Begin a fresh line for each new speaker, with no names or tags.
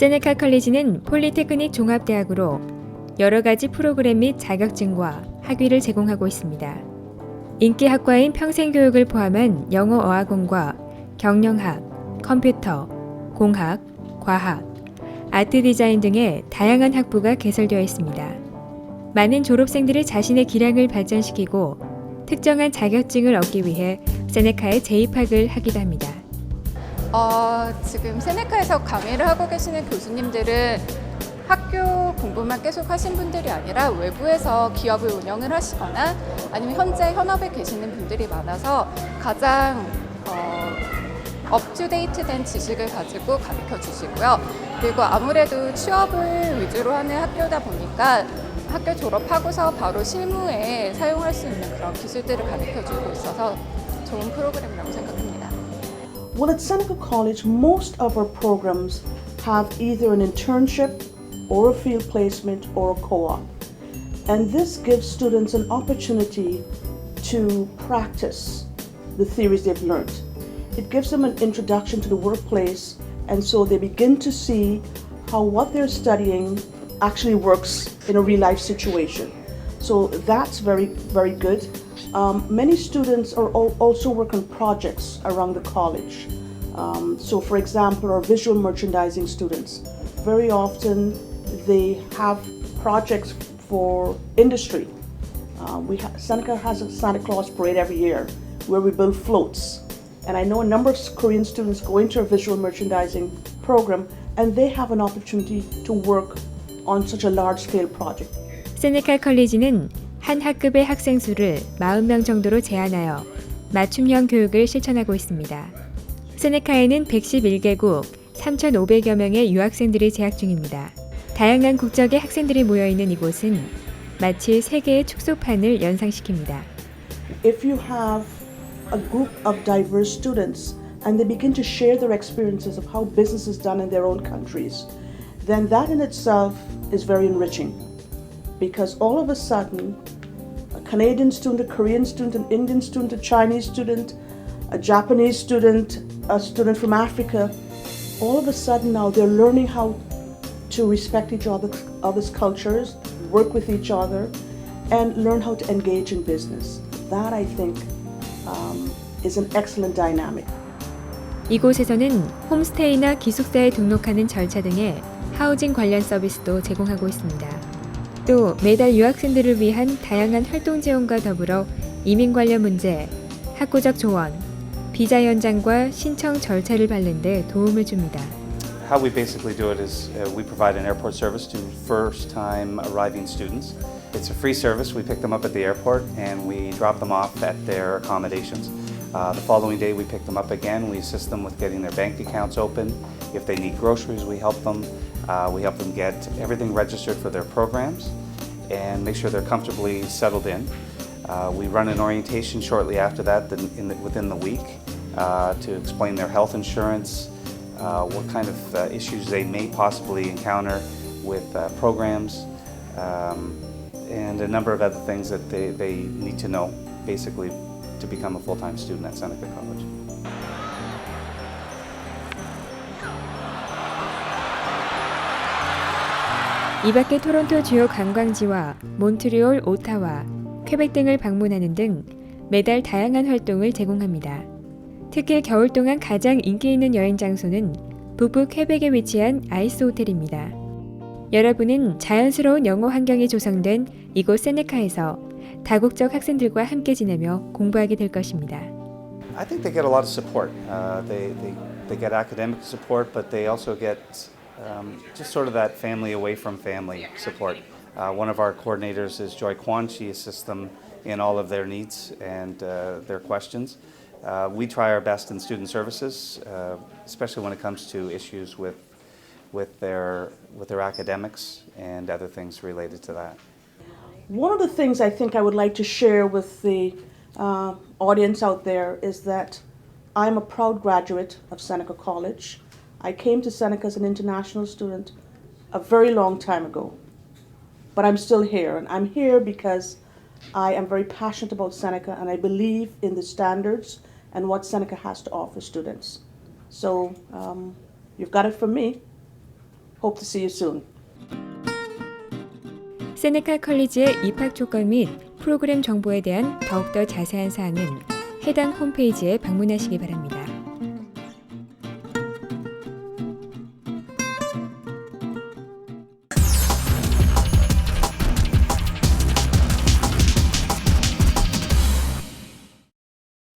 세네카 컬리지는 폴리테크닉 종합대학으로 여러 가지 프로그램 및 자격증과 학위를 제공하고 있습니다. 인기 학과인 평생교육을 포함한 영어 어학원과 경영학, 컴퓨터, 공학, 과학, 아트 디자인 등의 다양한 학부가 개설되어 있습니다. 많은 졸업생들이 자신의 기량을 발전시키고 특정한 자격증을 얻기 위해 세네카에 재입학을 하기도 합니다.
어, 지금 세네카에서 강의를 하고 계시는 교수님들은 학교 공부만 계속 하신 분들이 아니라 외부에서 기업을 운영을 하시거나 아니면 현재 현업에 계시는 분들이 많아서 가장 어, 업투데이트 된 지식을 가지고 가르쳐 주시고요. 그리고 아무래도 취업을 위주로 하는 학교다 보니까 학교 졸업하고서 바로 실무에 사용할 수 있는 그런 기술들을 가르쳐 주고 있어서 좋은 프로그램이라고 생각합니다.
Well, at Seneca College, most of our programs have either an internship or a field placement or a co op. And this gives students an opportunity to practice the theories they've learned. It gives them an introduction to the workplace, and so they begin to see how what they're studying actually works in a real life situation. So that's very, very good. Um, many students are al- also work on projects around the college. Um, so, for example, our visual merchandising students, very often they have projects for industry. Uh, we ha- Seneca has a Santa Claus parade every year where we build floats. And I know a number of Korean students go into our visual merchandising program and they have an opportunity to work on such a large scale project.
세네카 컬리지는 한 학급의 학생 수를 40명 정도로 제한하여 맞춤형 교육을 실천하고 있습니다. 세네카에는 111개국 3,500여 명의 유학생들이 재학 중입니다. 다양한 국적의 학생들이 모여 있는 이곳은 마치 세계의 축소판을 연상시킵니다.
if you have a group of diverse students and they begin to share their experiences of how business is done in their own countries, then that in itself is very enriching. Because all of a sudden, a Canadian student, a Korean student, an Indian student, a Chinese student, a Japanese student, a student from Africa, all of a sudden now they're learning how to respect each other's, other's cultures, work with each other, and learn how to engage in business. That I think um, is an excellent dynamic.
이곳에서는 홈스테이나 기숙사에 등록하는 절차 등의 하우징 관련 서비스도 제공하고 있습니다. 또 매달 유학생들을 위한 다양한 활동 지원과 더불어 이민 관련 문제, 학구적 조언, 비자 연장과 신청 절차를 밟는 데 도움을 줍니다.
How we basically do it is uh, we provide an airport service to first time arriving students. It's a free service. We pick them up at the airport and we drop them off at their accommodations. Uh, the following day, we pick them up again. We assist them with getting their bank accounts open. If they need groceries, we help them. Uh, we help them get everything registered for their programs and make sure they're comfortably settled in. Uh, we run an orientation shortly after that, then in the, within the week, uh, to explain their health insurance, uh, what kind of uh, issues they may possibly encounter with uh, programs, um, and a number of other things that they, they need to know, basically, to become a full time student at Seneca College.
이 밖에 토론토 주요 관광지와 몬트리올, 오타와, 퀘벡 등을 방문하는 등 매달 다양한 활동을 제공합니다. 특히 겨울 동안 가장 인기 있는 여행 장소는 북부 퀘벡에 위치한 아이스 호텔입니다. 여러분은 자연스러운 영어 환경이 조성된 이곳 세네카에서 다국적 학생들과 함께 지내며 공부하게 될 것입니다.
I think they get a lot of support. Uh, they, they, they get academic support, but they also get um, just sort of that family away from family support. Uh, one of our coordinators is Joy Kwan. She assists them in all of their needs and uh, their questions. Uh, we try our best in student services, uh, especially when it comes to issues with, with, their, with their academics and other things related to that.
One of the things I think I would like to share with the uh, audience out there is that I'm a proud graduate of Seneca College. I came to Seneca as an international student a very long time ago, but I'm still here. And I'm here because I am very passionate about Seneca and I believe in the standards and what Seneca has to offer students. So um, you've got it from me. Hope to see you soon.
세네카 컬리지의 입학 조건 및 프로그램 정보에 대한 더욱더 자세한 사항은 해당 홈페이지에 방문하시기 바랍니다.